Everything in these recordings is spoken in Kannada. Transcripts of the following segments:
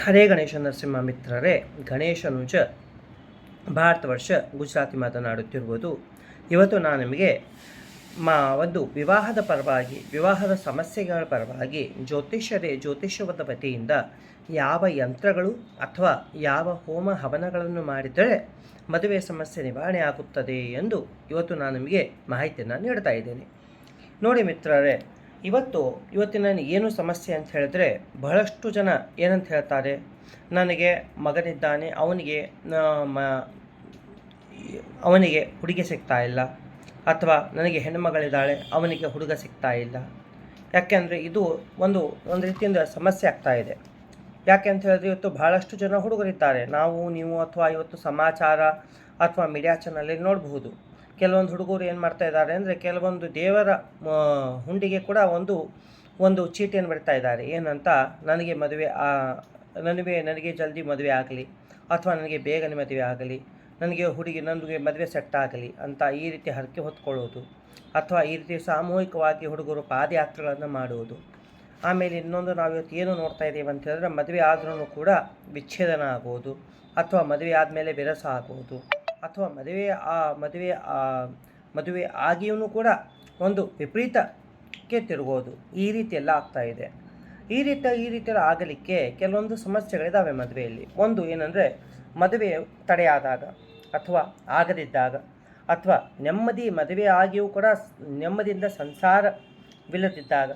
ಹರೇ ಗಣೇಶ ನರಸಿಂಹ ಮಿತ್ರರೇ ಗಣೇಶನುಜ ಭಾರತ ವರ್ಷ ಗುಜರಾತಿ ಮಾತನಾಡುತ್ತಿರುವುದು. ಇವತ್ತು ನಾನು ನಿಮಗೆ ಮಾ ಒಂದು ವಿವಾಹದ ಪರವಾಗಿ, ವಿವಾಹದ ಸಮಸ್ಯೆಗಳ ಪರವಾಗಿ ಜ್ಯೋತಿಷ್ಯರೇ ಜ್ಯೋತಿಷ್ಯವದ ವತಿಯಿಂದ ಯಾವ ಯಂತ್ರಗಳು ಅಥವಾ ಯಾವ ಹೋಮ ಹವನಗಳನ್ನು ಮಾಡಿದರೆ ಮದುವೆ ಸಮಸ್ಯೆ ನಿವಾರಣೆ ಆಗುತ್ತದೆ ಎಂದು ಇವತ್ತು ನಾನು ನಿಮಗೆ ಮಾಹಿತಿಯನ್ನು ನೀಡ್ತಾ ಇದ್ದೇನೆ. ನೋಡಿ ಮಿತ್ರರೇ ಇವತ್ತು, ಇವತ್ತಿನ ಏನು ಸಮಸ್ಯೆ ಅಂತ ಹೇಳಿದ್ರೆ ಬಹಳಷ್ಟು ಜನ ಏನಂತ ಹೇಳ್ತಾರೆ? ನನಗೆ ಮಗನಿದ್ದಾನೆ, ಅವನಿಗೆ ಮ- ಅವನಿಗೆ ಹುಡುಗಿ ಸಿಗ್ತಾ ಇಲ್ಲ. ಅಥವಾ ನನಗೆ ಹೆಣ್ಣುಮಗಳಿದ್ದಾಳೆ, ಅವನಿಗೆ ಹುಡುಗ ಸಿಗ್ತಾ ಇಲ್ಲ. ಯಾಕೆಂದರೆ ಇದು ಒಂದು ಒಂದು ರೀತಿಯಿಂದ ಸಮಸ್ಯೆ ಆಗ್ತಾ ಇದೆ. ಯಾಕೆ ಅಂತ ಹೇಳಿದ್ರೆ ಇವತ್ತು ಬಹಳಷ್ಟು ಜನ ಹುಡುಗರಿದ್ದಾರೆ. ನಾವು, ನೀವು ಅಥವಾ ಇವತ್ತು ಸಮಾಚಾರ ಅಥವಾ ಮೀಡಿಯಾ ಚಾನಲಲ್ಲಿ ನೋಡಬಹುದು. ಕೆಲವೊಂದು ಹುಡುಗರು ಏನು ಮಾಡ್ತಾ ಇದ್ದಾರೆ ಅಂದರೆ ಕೆಲವೊಂದು ದೇವರ ಹುಂಡಿಗೆ ಕೂಡ ಒಂದು ಒಂದು ಚೀಟಿಯನ್ನು ಬಿಡ್ತಾ ಇದ್ದಾರೆ. ಏನಂತ, ನನಗೆ ಮದುವೆ ನನಗೆ ನನಗೆ ಜಲ್ದಿ ಮದುವೆ ಆಗಲಿ, ಅಥವಾ ನನಗೆ ಬೇಗನೆ ಮದುವೆ ಆಗಲಿ, ನನಗೆ ಹುಡುಗಿ, ನನಗೆ ಮದುವೆ ಸೆಟ್ ಆಗಲಿ ಅಂತ ಈ ರೀತಿ ಹರಕೆ ಹೊತ್ಕೊಳ್ಳೋದು, ಅಥವಾ ಈ ರೀತಿ ಸಾಮೂಹಿಕವಾಗಿ ಹುಡುಗರು ಪಾದಯಾತ್ರೆಗಳನ್ನು ಮಾಡುವುದು. ಆಮೇಲೆ ಇನ್ನೊಂದು ನಾವು ಇವತ್ತು ಏನು ನೋಡ್ತಾ ಇದ್ದೀವಿ ಅಂತ ಹೇಳಿದ್ರೆ ಮದುವೆ ಆದ್ರೂ ಕೂಡ ವಿಚ್ಛೇದನ ಆಗೋದು, ಅಥವಾ ಮದುವೆ ಆದಮೇಲೆ ವಿರಸ ಆಗುವುದು ಅಥವಾ ಮದುವೆ ಆ ಮದುವೆ ಆ ಮದುವೆ ಆಗಿಯೂ ಕೂಡ ಒಂದು ವಿಪರೀತಕ್ಕೆ ತಿರುಗೋದು ಈ ರೀತಿ ಎಲ್ಲ ಆಗ್ತಾ ಇದೆ. ಈ ರೀತಿ ಈ ರೀತಿ ಆಗಲಿಕ್ಕೆ ಕೆಲವೊಂದು ಸಮಸ್ಯೆಗಳಿದ್ದಾವೆ ಮದುವೆಯಲ್ಲಿ. ಒಂದು ಏನಂದರೆ ಮದುವೆ ತಡೆಯಾದಾಗ ಅಥವಾ ಆಗದಿದ್ದಾಗ ಅಥವಾ ನೆಮ್ಮದಿ ಮದುವೆ ಆಗಿಯೂ ಕೂಡ ನೆಮ್ಮದಿಯಿಂದ ಸಂಸಾರವಿಲ್ಲದಿದ್ದಾಗ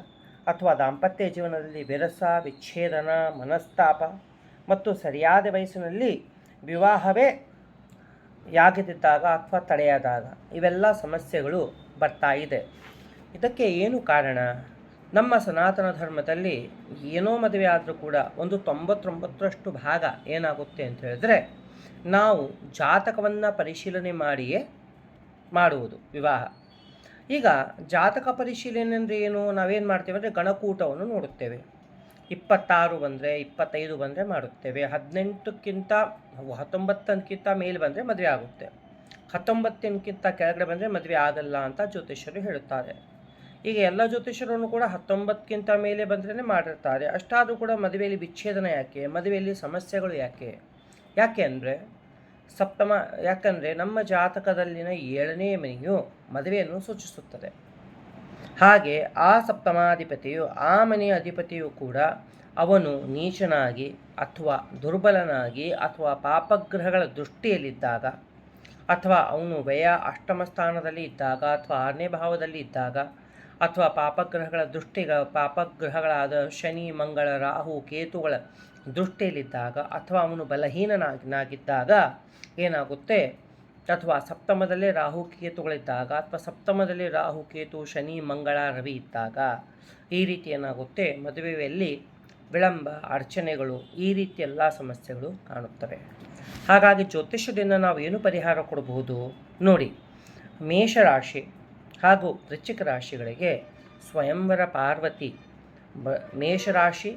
ಅಥವಾ ದಾಂಪತ್ಯ ಜೀವನದಲ್ಲಿ ವಿರಸ, ವಿಚ್ಛೇದನ, ಮನಸ್ತಾಪ ಮತ್ತು ಸರಿಯಾದ ವಯಸ್ಸಿನಲ್ಲಿ ವಿವಾಹವೇ ಯಾಗದಿದ್ದಾಗ ಅಥವಾ ತಡೆಯಾದಾಗ ಇವೆಲ್ಲ ಸಮಸ್ಯೆಗಳು ಬರ್ತಾ ಇದೆ. ಇದಕ್ಕೆ ಏನು ಕಾರಣ? ನಮ್ಮ ಸನಾತನ ಧರ್ಮದಲ್ಲಿ ಏನೋ ಮದುವೆ ಆದರೂ ಕೂಡ ಒಂದು ತೊಂಬತ್ತೊಂಬತ್ತರಷ್ಟು ಭಾಗ ಏನಾಗುತ್ತೆ ಅಂತ ಹೇಳಿದ್ರೆ, ನಾವು ಜಾತಕವನ್ನು ಪರಿಶೀಲನೆ ಮಾಡಿಯೇ ಮಾಡುವುದು ವಿವಾಹ. ಈಗ ಜಾತಕ ಪರಿಶೀಲನೆ ಅಂದರೆ ಏನು? ನಾವೇನು ಮಾಡ್ತೇವೆ ಅಂದರೆ ಗಣಕೂಟವನ್ನು ನೋಡುತ್ತೇವೆ. ಇಪ್ಪತ್ತಾರು ಬಂದರೆ, ಇಪ್ಪತ್ತೈದು ಬಂದರೆ ಮಾಡುತ್ತೇವೆ. ಹದಿನೆಂಟಕ್ಕಿಂತ, ಹತ್ತೊಂಬತ್ತಕ್ಕಿಂತ ಮೇಲೆ ಬಂದರೆ ಮದುವೆ ಆಗುತ್ತೆ. ಹತ್ತೊಂಬತ್ತಿನಕ್ಕಿಂತ ಕೆಳಗಡೆ ಬಂದರೆ ಮದುವೆ ಆಗಲ್ಲ ಅಂತ ಜ್ಯೋತಿಷ್ಯರು ಹೇಳುತ್ತಾರೆ. ಈಗ ಎಲ್ಲ ಜ್ಯೋತಿಷ್ಯರನ್ನು ಕೂಡ ಹತ್ತೊಂಬತ್ತಕ್ಕಿಂತ ಮೇಲೆ ಬಂದ್ರೇ ಮಾಡಿರ್ತಾರೆ. ಅಷ್ಟಾದರೂ ಕೂಡ ಮದುವೆಯಲ್ಲಿ ವಿಚ್ಛೇದನ ಯಾಕೆ? ಮದುವೆಯಲ್ಲಿ ಸಮಸ್ಯೆಗಳು ಯಾಕೆ? ಯಾಕೆ ಅಂದರೆ, ಸಪ್ತಮ, ಯಾಕಂದರೆ ನಮ್ಮ ಜಾತಕದಲ್ಲಿನ ಏಳನೇ ಮನೆಯು ಮದುವೆಯನ್ನು ಸೂಚಿಸುತ್ತದೆ. ಹಾಗೆ ಆ ಸಪ್ತಮಾಧಿಪತಿಯು ಆ ಮನೆಯ ಅಧಿಪತಿಯು ಕೂಡ ಅವನು ನೀಚನಾಗಿ ಅಥವಾ ದುರ್ಬಲನಾಗಿ ಅಥವಾ ಪಾಪಗ್ರಹಗಳ ದೃಷ್ಟಿಯಲ್ಲಿದ್ದಾಗ ಅಥವಾ ಅವನು ವ್ಯಯ ಅಷ್ಟಮ ಸ್ಥಾನದಲ್ಲಿ ಇದ್ದಾಗ ಅಥವಾ ಆರನೇ ಭಾವದಲ್ಲಿ ಇದ್ದಾಗ ಅಥವಾ ಪಾಪಗ್ರಹಗಳ ದೃಷ್ಟಿಗ, ಪಾಪಗ್ರಹಗಳಾದ ಶನಿ, ಮಂಗಳ, ರಾಹು, ಕೇತುಗಳ ದೃಷ್ಟಿಯಲ್ಲಿದ್ದಾಗ ಅಥವಾ ಅವನು ಬಲಹೀನನಾಗಿದ್ದಾಗ ಏನಾಗುತ್ತೆ? ಅಥವಾ ಸಪ್ತಮದಲ್ಲೇ ರಾಹು ಕೇತುಗಳಿದ್ದಾಗ ಅಥವಾ ಸಪ್ತಮದಲ್ಲಿ ರಾಹು ಕೇತು, ಶನಿ, ಮಂಗಳ, ರವಿ ಇದ್ದಾಗ ಈ ರೀತಿ ಏನಾಗುತ್ತೆ? ಮದುವೆಯಲ್ಲಿ ವಿಳಂಬ ಅಡಚಣೆಗಳು ಈ ರೀತಿ ಎಲ್ಲ ಸಮಸ್ಯೆಗಳು ಕಾಣುತ್ತವೆ. ಹಾಗಾಗಿ ಜ್ಯೋತಿಷ್ಯದಿಂದ ನಾವು ಏನು ಪರಿಹಾರ ಕೊಡಬಹುದು ನೋಡಿ, ಮೇಷರಾಶಿ ಹಾಗೂ ವೃಶ್ಚಿಕ ರಾಶಿಗಳಿಗೆ ಸ್ವಯಂವರ ಪಾರ್ವತಿ ಮೇಷರಾಶಿ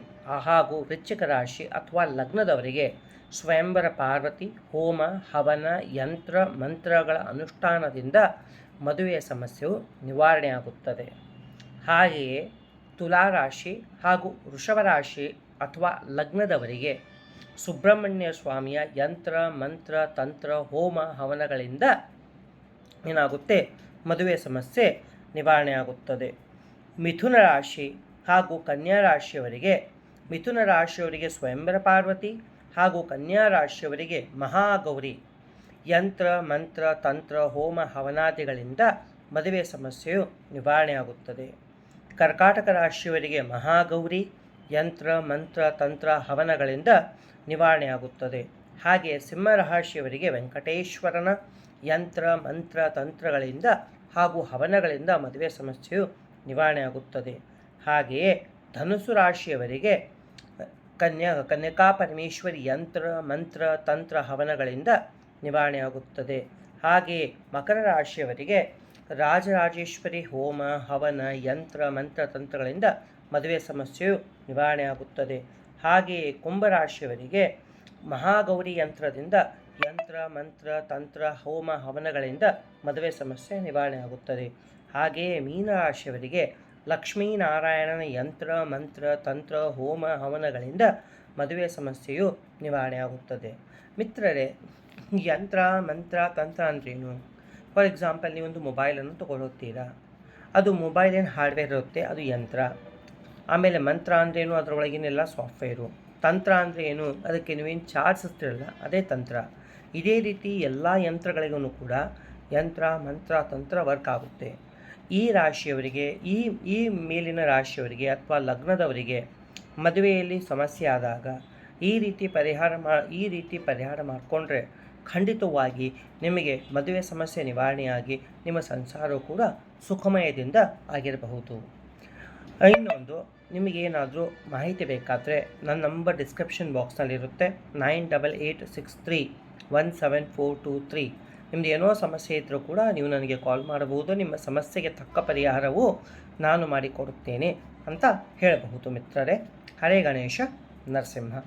ಹಾಗೂ ವೃಶ್ಚಿಕ ರಾಶಿ ಅಥವಾ ಲಗ್ನದವರಿಗೆ ಸ್ವಯಂವರ ಪಾರ್ವತಿ, ಹೋಮ, ಹವನ, ಯಂತ್ರ, ಮಂತ್ರಗಳ ಅನುಷ್ಠಾನದಿಂದ ಮದುವೆಯ ಸಮಸ್ಯೆಯು ನಿವಾರಣೆಯಾಗುತ್ತದೆ. ಹಾಗೆಯೇ ತುಲಾರಾಶಿ ಹಾಗೂ ವೃಷಭರಾಶಿ ಅಥವಾ ಲಗ್ನದವರಿಗೆ ಸುಬ್ರಹ್ಮಣ್ಯ ಸ್ವಾಮಿಯ ಯಂತ್ರ, ಮಂತ್ರ, ತಂತ್ರ, ಹೋಮ, ಹವನಗಳಿಂದ ಏನಾಗುತ್ತೆ? ಮದುವೆ ಸಮಸ್ಯೆ ನಿವಾರಣೆಯಾಗುತ್ತದೆ. ಮಿಥುನ ರಾಶಿ ಹಾಗೂ ಕನ್ಯಾ ರಾಶಿಯವರಿಗೆ, ಮಿಥುನ ರಾಶಿಯವರಿಗೆ ಸ್ವಯಂವರ ಪಾರ್ವತಿ ಹಾಗೂ ಕನ್ಯಾ ರಾಶಿಯವರಿಗೆ ಮಹಾಗೌರಿ. ಯಂತ್ರ, ಮಂತ್ರ, ತಂತ್ರ, ಹೋಮ, ಹವನಾದಿಗಳಿಂದ ಮದುವೆ ಸಮಸ್ಯೆಯು ನಿವಾರಣೆಯಾಗುತ್ತದೆ. ಕರ್ಕಾಟಕ ರಾಶಿಯವರಿಗೆ ಮಹಾಗೌರಿ, ಯಂತ್ರ, ಮಂತ್ರ, ತಂತ್ರ, ಹವನಗಳಿಂದ ನಿವಾರಣೆಯಾಗುತ್ತದೆ. ಹಾಗೆ ಸಿಂಹರಾಶಿಯವರಿಗೆ ವೆಂಕಟೇಶ್ವರನ ಯಂತ್ರ, ಮಂತ್ರ, ತಂತ್ರಗಳಿಂದ ಹಾಗೂ ಹವನಗಳಿಂದ ಮದುವೆ ಸಮಸ್ಯೆಯು ನಿವಾರಣೆಯಾಗುತ್ತದೆ. ಹಾಗೆಯೇ ಧನುಸು ರಾಶಿಯವರಿಗೆ ಕನ್ಯಾ, ಕನ್ಯಕಾ ಪರಮೇಶ್ವರಿ ಯಂತ್ರ, ಮಂತ್ರ, ತಂತ್ರ ಹವನಗಳಿಂದ ನಿವಾರಣೆಯಾಗುತ್ತದೆ. ಹಾಗೆ ಮಕರ ರಾಶಿಯವರಿಗೆ ರಾಜರಾಜೇಶ್ವರಿ ಹೋಮ, ಹವನ, ಯಂತ್ರ, ಮಂತ್ರ, ತಂತ್ರಗಳಿಂದ ಮದುವೆ ಸಮಸ್ಯೆಯು ನಿವಾರಣೆಯಾಗುತ್ತದೆ. ಹಾಗೆಯೇ ಕುಂಭರಾಶಿಯವರಿಗೆ ಮಹಾಗೌರಿ ಯಂತ್ರದಿಂದ ಯಂತ್ರ, ಮಂತ್ರ, ತಂತ್ರ, ಹೋಮ, ಹವನಗಳಿಂದ ಮದುವೆ ಸಮಸ್ಯೆ ನಿವಾರಣೆಯಾಗುತ್ತದೆ. ಹಾಗೆಯೇ ಮೀನರಾಶಿಯವರಿಗೆ ಲಕ್ಷ್ಮೀನಾರಾಯಣನ ಯಂತ್ರ, ಮಂತ್ರ, ತಂತ್ರ, ಹೋಮ, ಹವನಗಳಿಂದ ಮದುವೆ ಸಮಸ್ಯೆಯು ನಿವಾರಣೆ ಆಗುತ್ತದೆ ಮಿತ್ರರೇ, ಯಂತ್ರ, ಮಂತ್ರ, ತಂತ್ರ ಅಂದ್ರೇನು? ಫಾರ್ ಎಕ್ಸಾಂಪಲ್ ನೀವೊಂದು ಮೊಬೈಲನ್ನು ತಗೊಳ್ಳುತ್ತೀರಾ? ಅದು ಮೊಬೈಲ್ ಏನು ಹಾರ್ಡ್ವೇರ್ ಇರುತ್ತೆ, ಅದು ಯಂತ್ರ. ಆಮೇಲೆ ಮಂತ್ರ ಅಂದ್ರೇನು? ಅದರೊಳಗಿನೆಲ್ಲ ಸಾಫ್ಟ್ವೇರು. ತಂತ್ರ ಅಂದರೆ ಏನು? ಅದಕ್ಕೆ ನೀವೇನು ಚಾರ್ಜ್ ಹಚ್ತಿರಲ್ಲ, ಅದೇ ತಂತ್ರ. ಇದೇ ರೀತಿ ಎಲ್ಲ ಯಂತ್ರಗಳಿಗೂ ಕೂಡ ಯಂತ್ರ, ಮಂತ್ರ, ತಂತ್ರ ವರ್ಕ್ ಆಗುತ್ತೆ. ಈ ರಾಶಿಯವರಿಗೆ, ಈ ಈ ಮೇಲಿನ ರಾಶಿಯವರಿಗೆ ಅಥವಾ ಲಗ್ನದವರಿಗೆ ಮದುವೆಯಲ್ಲಿ ಸಮಸ್ಯೆ ಆದಾಗ ಈ ರೀತಿ ಪರಿಹಾರ ಮಾ, ಈ ರೀತಿ ಪರಿಹಾರ ಮಾಡಿಕೊಂಡ್ರೆ ಖಂಡಿತವಾಗಿ ನಿಮಗೆ ಮದುವೆ ಸಮಸ್ಯೆ ನಿವಾರಣೆಯಾಗಿ ನಿಮ್ಮ ಸಂಸಾರವು ಕೂಡ ಸುಖಮಯದಿಂದ ಆಗಿರಬಹುದು. ಇನ್ನೊಂದು ನಿಮಗೇನಾದರೂ ಮಾಹಿತಿ ಬೇಕಾದರೆ ನನ್ನ number description ಬಾಕ್ಸ್ನಲ್ಲಿರುತ್ತೆ. Nine double eight six three one seven four two three. ನಿಮ್ಮದು ಏನೋ ಸಮಸ್ಯೆ ಇದ್ದರೂ ಕೂಡ ನೀವು ನನಗೆ ಕಾಲ್ ಮಾಡಬಹುದು. ನಿಮ್ಮ ಸಮಸ್ಯೆಗೆ ತಕ್ಕ ಪರಿಹಾರವು ನಾನು ಮಾಡಿಕೊಡುತ್ತೇನೆ ಅಂತ ಹೇಳಬಹುದು ಮಿತ್ರರೇ. ಹರೇ ಗಣೇಶ, ನರಸಿಂಹ.